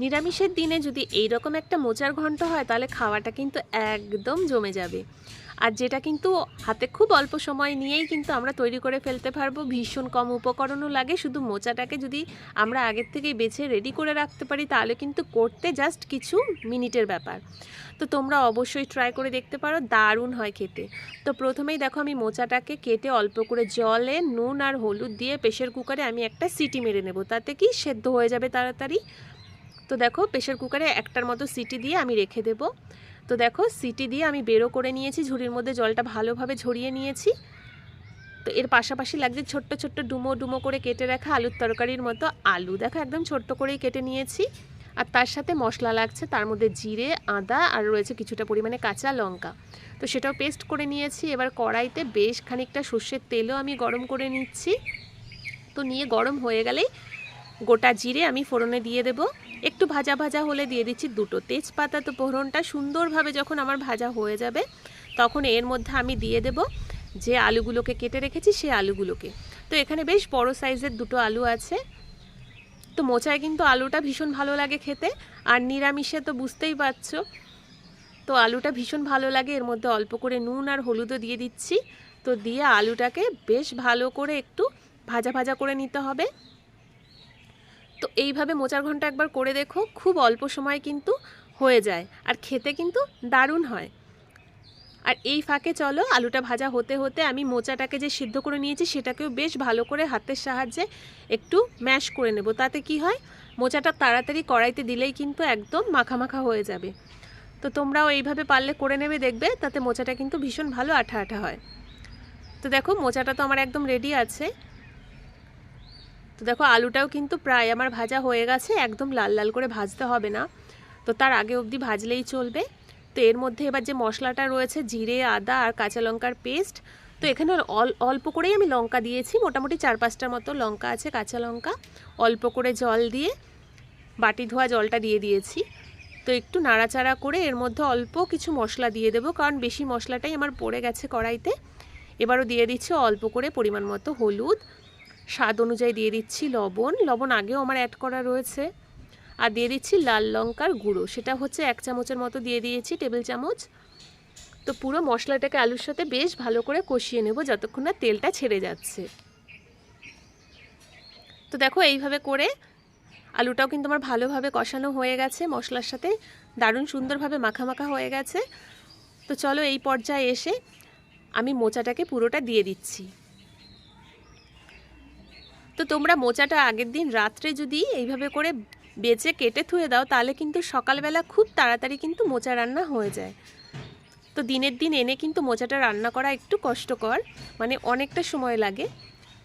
নিরামিষের দিনে যদি এই রকম একটা মোচার ঘন্ট হয়, তাহলে খাওয়াটা কিন্তু একদম জমে যাবে। আর যেটা কিন্তু হাতে খুব অল্প সময় নিয়েই কিন্তু আমরা তৈরি করে ফেলতে পারব, ভীষণ কম উপকরণও লাগে। শুধু মোচাটাকে যদি আমরা আগের থেকেই বেছে রেডি করে রাখতে পারি, তাহলে কিন্তু করতে জাস্ট কিছু মিনিটের ব্যাপার। তো তোমরা অবশ্যই ট্রাই করে দেখতে পারো, দারুণ হয় খেতে। তো প্রথমেই দেখো আমি মোচাটাকে কেটে অল্প করে জলে, নুন আর হলুদ দিয়ে প্রেশার কুকারে আমি একটা সিটি মেরে নেব। তাতে কি সেদ্ধ হয়ে যাবে তাড়াতাড়ি? তো দেখো প্রেশার কুকারে একটার মতো সিটি দিয়ে আমি রেখে দেব। তো দেখো সিটি দিয়ে আমি বেরো করে নিয়েছি, ঝুড়ির মধ্যে জলটা ভালোভাবে ঝরিয়ে নিয়েছি। তো এর পাশাপাশি লাগছে ছোট্ট ছোট্ট ডুমো ডুমো করে কেটে রাখা আলুর তরকারির মতো আলু। দেখো একদম ছোট্ট করেই কেটে নিয়েছি। আর তার সাথে মশলা লাগছে, তার মধ্যে জিরে, আদা আর রয়েছে কিছুটা পরিমাণে কাঁচা লঙ্কা। তো সেটাও পেস্ট করে নিয়েছি। এবার কড়াইতে বেশ খানিকটা সর্ষের তেলও আমি গরম করে নিচ্ছি। তো নিয়ে গরম হয়ে গেলেই গোটা জিরে আমি ফোড়নে দিয়ে দেব। একটু ভাজা ভাজা হলে দিয়ে দিচ্ছি দুটো তেজপাতা। তো ফোড়নটা সুন্দরভাবে যখন আমার ভাজা হয়ে যাবে, তখন এর মধ্যে আমি দিয়ে দেব যে আলুগুলোকে কেটে রেখেছি সেই আলুগুলোকে। তো এখানে বেশ বড় সাইজের দুটো আলু আছে। তো মোচায় কিন্তু আলুটা ভীষণ ভালো লাগে খেতে, আর নিরামিষে তো বুঝতেই পারছ। তো আলুটা ভীষণ ভালো লাগে, এর মধ্যে অল্প করে নুন আর হলুদও দিয়ে দিচ্ছি। তো দিয়ে আলুটাকে বেশ ভালো করে একটু ভাজা ভাজা করে নিতে হবে। তো এইভাবে মোচার ঘণ্টা একবার করে দেখো, খুব অল্প সময় কিন্তু হয়ে যায় আর খেতে কিন্তু দারুণ হয়। আর এই ফাঁকে চলো, আলুটা ভাজা হতে হতে আমি মোচাটাকে যে সিদ্ধ করে নিয়েছি সেটাকেও বেশ ভালো করে হাতের সাহায্যে একটু ম্যাশ করে নেব। তাতে কি হয়, মোচাটা তাড়াতাড়ি কড়াইতে দিলেই কিন্তু একদম মাখা মাখা হয়ে যাবে। তো তোমরাও এইভাবে পারলে করে নেবে দেখবে, তাতে মোচাটা কিন্তু ভীষণ ভালো আঠা আঠা হয়। তো দেখো, মোচাটা তো আমার একদম রেডি আছে। তো দেখো আলুটাও কিন্তু প্রায় আমার ভাজা হয়ে গেছে, একদম লাল লাল করে ভাজতে হবে না। তো তার আগে অবধি ভাজলেই চলবে। তো এর মধ্যে এবার যে মশলাটা রয়েছে, জিরে, আদা আর কাঁচা লঙ্কার পেস্ট, তো এখানে অল- অল্প করেই আমি লঙ্কা দিয়েছি। মোটামুটি চার পাঁচটার মতো লঙ্কা আছে, কাঁচা লঙ্কা। অল্প করে জল দিয়ে বাটি ধোয়া জলটা দিয়ে দিয়েছি। তো একটু নাড়াচাড়া করে এর মধ্যে অল্প কিছু মশলা দিয়ে দেবো, কারণ বেশি মশলাটাই আমার পড়ে গেছে কড়াইতে। এবারও দিয়ে দিচ্ছি অল্প করে পরিমাণ মতো হলুদ স্বাদ অনুযায়ী দিয়ে দিচ্ছি লবণ। লবণ আগেও আমার অ্যাড করা রয়েছে। আর দিয়ে দিচ্ছি লাল লঙ্কার গুঁড়ো। সেটা হচ্ছে এক চামচের মতো দিয়ে দিয়েছি টেবিল চামচ। তো পুরো মশলাটাকে আলুর সাথে বেশ ভালো করে কষিয়ে নেব যতক্ষণ না তেলটা ছেড়ে যাচ্ছে। তো দেখো এইভাবে করে আলুটাও কিন্তু আমার ভালোভাবে কষানো হয়ে গেছে। মশলার সাথে দারুণ সুন্দরভাবে মাখা মাখা হয়ে গেছে। তো চলো এই পর্যায়ে এসে আমি মোচাটাকে পুরোটা দিয়ে দিচ্ছি। তো তোমরা মোচাটা আগের দিন রাত্রে যদি এইভাবে করে বেচে কেটে থুয়ে দাও, তাহলে কিন্তু সকালবেলা খুব তাড়াতাড়ি কিন্তু মোচা রান্না হয়ে যায়। তো দিনের দিন এনে কিন্তু মোচাটা রান্না করা একটু কষ্টকর মানে অনেকটা সময় লাগে।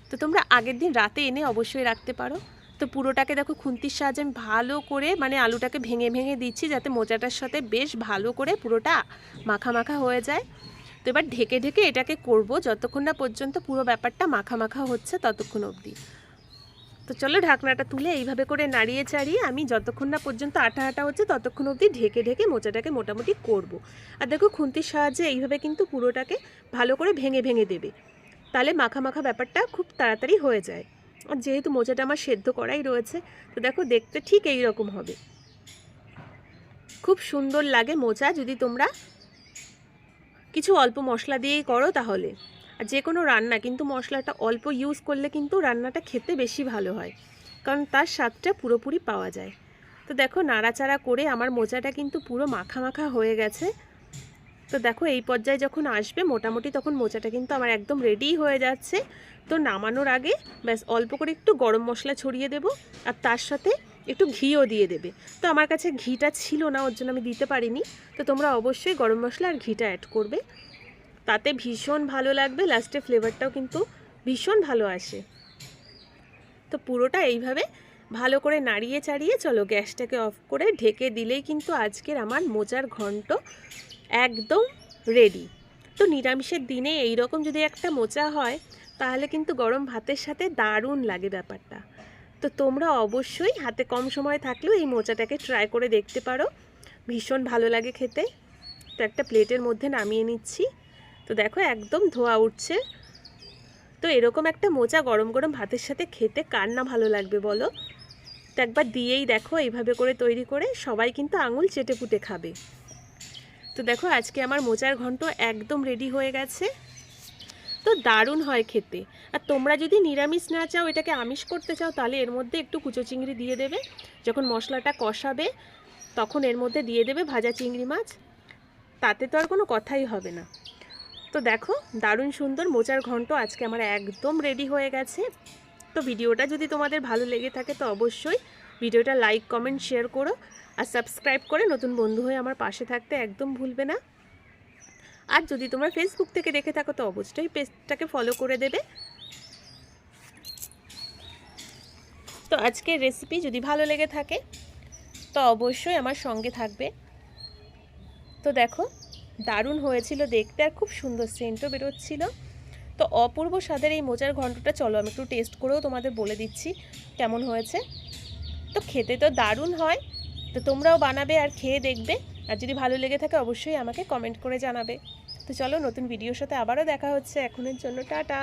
তো তোমরা আগের দিন রাতে এনে অবশ্যই রাখতে পারো। তো পুরোটাকে দেখো খুন্তির সাহায্যে আমি ভালো করে মানে আলুটাকে ভেঙে ভেঙে দিচ্ছি যাতে মোচাটার সাথে বেশ ভালো করে পুরোটা মাখা মাখা হয়ে যায়। তো এবার ঢেকে ঢেকে এটাকে করব, যতক্ষণ না পর্যন্ত পুরো ব্যাপারটা মাখা মাখা হচ্ছে ততক্ষণ অবধি। তো চলো ঢাকনাটা তুলে এইভাবে করে নাড়িয়ে চাড়িয়ে আমি যতক্ষণ না পর্যন্ত আটা আটা হচ্ছে ততক্ষণ অবধি ঢেকে ঢেকে মোচাটাকে মোটামুটি করব। আর দেখো খুন্তির সাহায্যে এইভাবে কিন্তু পুরোটাকে ভালো করে ভেঙে ভেঙে দেবে। তাহলে মাখা মাখা ব্যাপারটা খুব তাড়াতাড়ি হয়ে যায়। আর যেহেতু মোচাটা আমার সেদ্ধ করাই রয়েছে, তো দেখো দেখতে ঠিক এই রকম হবে। খুব সুন্দর লাগে মোচা, যদি তোমরা কিছু অল্প মশলা দিয়েই করো তাহলে। যে কোনো রান্না, কিন্তু মশলাটা অল্প ইউজ করলে কিন্তু রান্নাটা খেতে বেশি ভালো হয়, কারণ তার স্বাদটা পুরোপুরি পাওয়া যায়। তো দেখো, নাড়াচাড়া করে আমার মোচাটা কিন্তু পুরো মাখা মাখা হয়ে গেছে। তো দেখো, এই পর্যায়ে যখন আসবে, মোটামুটি তখন মোচাটা কিন্তু আমার একদম রেডি হয়ে যাচ্ছে। তো নামানোর আগে ব্যাস, অল্প করে একটু গরম মশলা ছড়িয়ে দেব, আর তার সাথে একটু ঘিও দিয়ে দেবে। তো আমার কাছে ঘিটা ছিল না, ওর জন্য আমি দিতে পারিনি। তো তোমরা অবশ্যই গরম মশলা আর ঘিটা অ্যাড করবে। তাতে ভীষণ ভালো লাগবে লাস্টে ফ্লেভারটাও কিন্তু ভীষণ ভালো আসে। তো পুরোটা এইভাবে ভালো করে নাড়িয়ে চাড়িয়ে চলো গ্যাসটাকে অফ করে ঢেকে দিলেই কিন্তু আজকের আমার মোজার ঘন্ট একদম রেডি তো নিরামিষের দিনে এই রকম যদি একটা মোচা হয়, তাহলে কিন্তু গরম ভাতের সাথে দারুণ লাগে ব্যাপারটা। তো তোমরা অবশ্যই হাতে কম সময় থাকলেও এই মোচাটাকে ট্রাই করে দেখতে পারো। ভীষণ ভালো লাগে খেতে। তো একটা প্লেটের মধ্যে নামিয়ে নিচ্ছি। তো দেখো একদম ধোয়া উঠছে। তো এরকম একটা মোচা গরম গরম ভাতের সাথে খেতে কার না ভালো লাগবে বলো? তো একবার দিয়েই দেখো এইভাবে করে তৈরি করে সবাই কিন্তু আঙুল চেটে পুটে খাবে। তো দেখো আজকে আমার মোচার ঘন্ট একদম রেডি হয়ে গেছে। তো দারুণ হয় খেতে। আর তোমরা যদি নিরামিষ না চাও, এটাকে আমিষ করতে চাও, তাহলে এর মধ্যে একটু কুচো চিংড়ি দিয়ে দেবে। যখন মশলাটা কষাবে, তখন এর মধ্যে দিয়ে দেবে ভাজা চিংড়ি মাছ। তাতে তো আর কোনো কথাই হবে না। তো দেখো, দারুণ সুন্দর মোচার ঘন্ট আজকে আমার একদম রেডি হয়ে গেছে। তো ভিডিওটা যদি তোমাদের ভালো লেগে থাকে তো অবশ্যই ভিডিওটা লাইক কমেন্ট শেয়ার করো আর সাবস্ক্রাইব করে নতুন বন্ধু হয়ে আমার পাশে থাকতে একদম ভুলবে না। আর যদি তোমরা ফেসবুক থেকে দেখে থাকো তো অবশ্যই পেজটাকে ফলো করে দেবে। তো আজকের রেসিপি যদি ভালো লেগে থাকে তো অবশ্যই আমার সঙ্গে থাকবে। তো দেখো দারুণ হয়েছিল দেখতে আর খুব সুন্দর সেন্টও বেরোচ্ছিল। তো অপূর্ব স্বাদের এই মোচার ঘন্টটা চলো আমি একটু টেস্ট করেও তোমাদের বলে দিচ্ছি কেমন হয়েছে। তো খেতে তো দারুণ হয়, তো তোমরাও বানাবে আর খেয়ে দেখবে। আর যদি ভালো লেগে থাকে অবশ্যই আমাকে কমেন্ট করে জানাবে। তো চলো নতুন ভিডিওর সাথে আবারও দেখা হচ্ছে, এখনের জন্য টাটা।